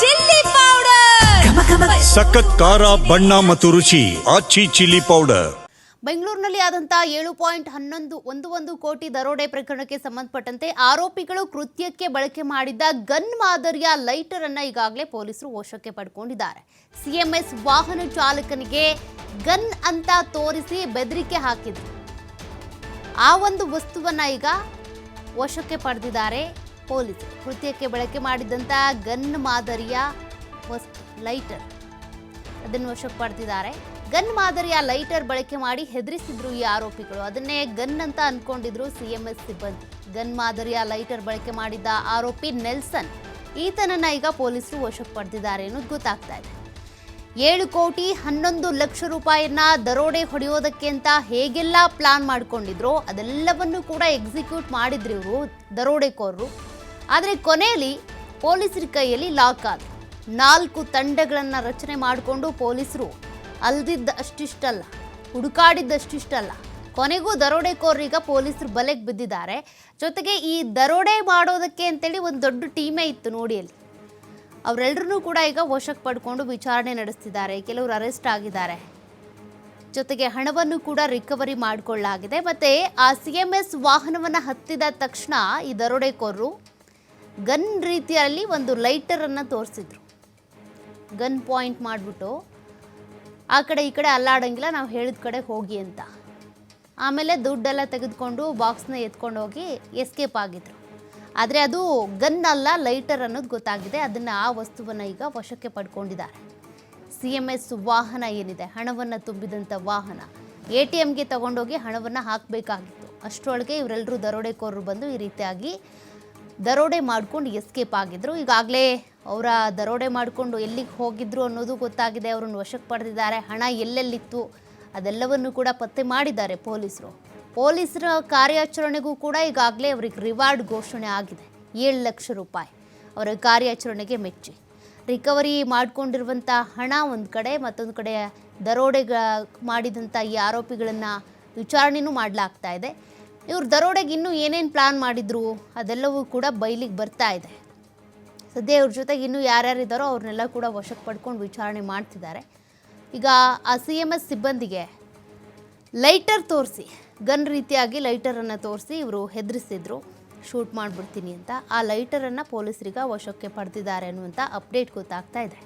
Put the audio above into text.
Chilli powder. ಸಖತ್ ಖಾರ ಬಣ್ಣ ಮತ್ತು ರುಚಿ ಆಚಿ ಚಿಲ್ಲಿ ಪೌಡರ್. ಬೆಂಗಳೂರಿನಲ್ಲಿ ಆದಂಥ ಏಳು ಪಾಯಿಂಟ್ ಹನ್ನೊಂದು ಒಂದು ಒಂದು ಕೋಟಿ ದರೋಡೆ ಪ್ರಕರಣಕ್ಕೆ ಸಂಬಂಧಪಟ್ಟಂತೆ ಆರೋಪಿಗಳು ಕೃತ್ಯಕ್ಕೆ ಬಳಕೆ ಮಾಡಿದ್ದ ಗನ್ ಮಾದರಿಯ ಲೈಟರ್ ಅನ್ನ ಈಗಾಗಲೇ ಪೊಲೀಸರು ವಶಕ್ಕೆ ಪಡ್ಕೊಂಡಿದ್ದಾರೆ. ಸಿಎಂಎಸ್ ವಾಹನ ಚಾಲಕನಿಗೆ ಗನ್ ಅಂತ ತೋರಿಸಿ ಬೆದರಿಕೆ ಹಾಕಿದ್ರು. ಆ ಒಂದು ವಸ್ತುವನ್ನ ಈಗ ವಶಕ್ಕೆ ಪಡೆದಿದ್ದಾರೆ. ಪೊಲೀಸರು ಕೃತ್ಯಕ್ಕೆ ಬಳಕೆ ಮಾಡಿದಂಥ ಗನ್ ಮಾದರಿಯ ವಸ್ತು ಲೈಟರ್. ಅದನ್ನು ವಶಕ್ಕೆ ಪಡೆದಿದ್ದಾರೆ. ಗನ್ ಮಾದರಿಯ ಲೈಟರ್ ಬಳಕೆ ಮಾಡಿ ಹೆದರಿಸಿದ್ರು ಈ ಆರೋಪಿಗಳು. ಅದನ್ನೇ ಗನ್ ಅಂತ ಅನ್ಕೊಂಡಿದ್ರು ಸಿಎಂಎಸ್ ಸಿಬ್ಬಂದಿ. ಗನ್ ಮಾದರಿಯ ಲೈಟರ್ ಬಳಕೆ ಮಾಡಿದ್ದ ಆರೋಪಿ ನೆಲ್ಸನ್. ಈತನನ್ನ ಈಗ ಪೊಲೀಸರು ವಶಕ್ಕೆ ಪಡೆದಿದ್ದಾರೆ ಅನ್ನೋದು ಗೊತ್ತಾಗ್ತಾ ಇದೆ. ಏಳು ಕೋಟಿ ಹನ್ನೊಂದು ಲಕ್ಷ ರೂಪಾಯಿಯನ್ನ ದರೋಡೆ ಹೊಡೆಯೋದಕ್ಕೆ ಅಂತ ಹೇಗೆಲ್ಲ ಪ್ಲಾನ್ ಮಾಡ್ಕೊಂಡಿದ್ರು ಅದೆಲ್ಲವನ್ನು ಕೂಡ ಎಕ್ಸಿಕ್ಯೂಟ್ ಮಾಡಿದ್ರು ಇವರು ದರೋಡೆಕೋರರು. ಆದರೆ ಕೊನೆಯಲ್ಲಿ ಪೊಲೀಸರ ಕೈಯಲ್ಲಿ ಲಾಕ್ ಆದ. ನಾಲ್ಕು ತಂಡಗಳನ್ನು ರಚನೆ ಮಾಡಿಕೊಂಡು ಪೊಲೀಸರು ಅಲ್ದಿದ್ದ ಅಷ್ಟಿಷ್ಟಲ್ಲ ಹುಡುಕಾಡಿದ್ದಷ್ಟಿಷ್ಟಲ್ಲ. ಕೊನೆಗೂ ದರೋಡೆಕೋರರೀಗ ಪೊಲೀಸರು ಬಲೆಗೆ ಬಿದ್ದಿದ್ದಾರೆ. ಜೊತೆಗೆ ಈ ದರೋಡೆ ಮಾಡೋದಕ್ಕೆ ಅಂತೇಳಿ ಒಂದು ದೊಡ್ಡ ಟೀಮೇ ಇತ್ತು ನೋಡಿ ಅಲ್ಲಿ ಅವರೆಲ್ಲರೂ ಕೂಡ ಈಗ ವಶಕ್ಕೆ ಪಡ್ಕೊಂಡು ವಿಚಾರಣೆ ನಡೆಸ್ತಿದ್ದಾರೆ. ಕೆಲವರು ಅರೆಸ್ಟ್ ಆಗಿದ್ದಾರೆ. ಜೊತೆಗೆ ಹಣವನ್ನು ಕೂಡ ರಿಕವರಿ ಮಾಡಿಕೊಳ್ಳಲಾಗಿದೆ. ಮತ್ತು ಆ ಸಿ ಎಂ ಎಸ್ ವಾಹನವನ್ನು ಹತ್ತಿದ ತಕ್ಷಣ ಈ ದರೋಡೆಕೋರರು ಗನ್ ರೀತಿಯಲ್ಲಿ ಒಂದು ಲೈಟರನ್ನು ತೋರಿಸಿದ್ರು. ಗನ್ ಪಾಯಿಂಟ್ ಮಾಡಿಬಿಟ್ಟು, ಆ ಕಡೆ ಈ ಕಡೆ ಅಲ್ಲಾಡಂಗಿಲ್ಲ, ನಾವು ಹೇಳಿದ ಕಡೆ ಹೋಗಿ ಅಂತ. ಆಮೇಲೆ ದುಡ್ಡೆಲ್ಲ ತೆಗೆದುಕೊಂಡು ಬಾಕ್ಸ್ನ ಎತ್ಕೊಂಡು ಹೋಗಿ ಎಸ್ಕೇಪ್ ಆಗಿದ್ರು. ಆದರೆ ಅದು ಗನ್ ಅಲ್ಲ, ಲೈಟರ್ ಅನ್ನೋದು ಗೊತ್ತಾಗಿದೆ. ಅದನ್ನು ಆ ವಸ್ತುವನ್ನು ಈಗ ವಶಕ್ಕೆ ಪಡ್ಕೊಂಡಿದ್ದಾರೆ. ಸಿ ಎಂ ಎಸ್ ವಾಹನ ಏನಿದೆ? ಹಣವನ್ನು ತುಂಬಿದಂಥ ವಾಹನ. ಎ ಟಿ ಎಮ್ಗೆ ತಗೊಂಡೋಗಿ ಹಣವನ್ನು ಹಾಕಬೇಕಾಗಿತ್ತು. ಅಷ್ಟರೊಳಗೆ ಇವರೆಲ್ಲರೂ ದರೋಡೆಕೋರರು ಬಂದು ಈ ರೀತಿಯಾಗಿ ದರೋಡೆ ಮಾಡ್ಕೊಂಡು ಎಸ್ಕೇಪ್ ಆಗಿದ್ದರು ಈಗಾಗಲೇ ಅವರ ದರೋಡೆ ಮಾಡಿಕೊಂಡು ಎಲ್ಲಿಗೆ ಹೋಗಿದ್ರು ಅನ್ನೋದು ಗೊತ್ತಾಗಿದೆ. ಅವರನ್ನು ವಶಕ್ಕೆ ಪಡೆದಿದ್ದಾರೆ. ಹಣ ಎಲ್ಲೆಲ್ಲಿತ್ತು ಅದೆಲ್ಲವನ್ನು ಕೂಡ ಪತ್ತೆ ಮಾಡಿದ್ದಾರೆ ಪೊಲೀಸರು. ಪೊಲೀಸರ ಕಾರ್ಯಾಚರಣೆಗೂ ಕೂಡ ಈಗಾಗಲೇ ಅವ್ರಿಗೆ ರಿವಾರ್ಡ್ ಘೋಷಣೆ ಆಗಿದೆ. ಏಳು ಲಕ್ಷ ರೂಪಾಯಿ ಅವರ ಕಾರ್ಯಾಚರಣೆಗೆ ಮೆಚ್ಚಿ. ರಿಕವರಿ ಮಾಡಿಕೊಂಡಿರುವಂಥ ಹಣ ಒಂದು ಕಡೆ ಮತ್ತೊಂದು ಕಡೆ ದರೋಡೆಗ ಮಾಡಿದಂಥ ಈ ಆರೋಪಿಗಳನ್ನು ವಿಚಾರಣೆನೂ ಮಾಡಲಾಗ್ತಾ ಇದೆ. ಇವ್ರು ದರೋಡೆಗೆ ಇನ್ನೂ ಏನೇನು ಪ್ಲಾನ್ ಮಾಡಿದ್ರು ಅದೆಲ್ಲವೂ ಕೂಡ ಬಯಲಿಗೆ ಬರ್ತಾ ಇದೆ. ಸದ್ಯ ಇವ್ರ ಜೊತೆಗೆ ಇನ್ನೂ ಯಾರ್ಯಾರಿದ್ದಾರೋ ಅವ್ರನ್ನೆಲ್ಲ ಕೂಡ ವಶಕ್ಕೆ ಪಡ್ಕೊಂಡು ವಿಚಾರಣೆ ಮಾಡ್ತಿದ್ದಾರೆ. ಈಗ ಆ ಸಿ ಎಂ ಎಸ್ ಸಿಬ್ಬಂದಿಗೆ ಲೈಟರ್ ತೋರಿಸಿ, ಗನ್ ರೀತಿಯಾಗಿ ಲೈಟರನ್ನು ತೋರಿಸಿ ಇವರು ಹೆದರಿಸಿದ್ರು. ಶೂಟ್ ಮಾಡಿಬಿಡ್ತೀನಿ ಅಂತ ಆ ಲೈಟರನ್ನು ಪೊಲೀಸರಿಗೆ ವಶಕ್ಕೆ ಪಡೆದಿದ್ದಾರೆ ಅನ್ನುವಂಥ ಅಪ್ಡೇಟ್ ಗೊತ್ತಾಗ್ತಾ ಇದೆ.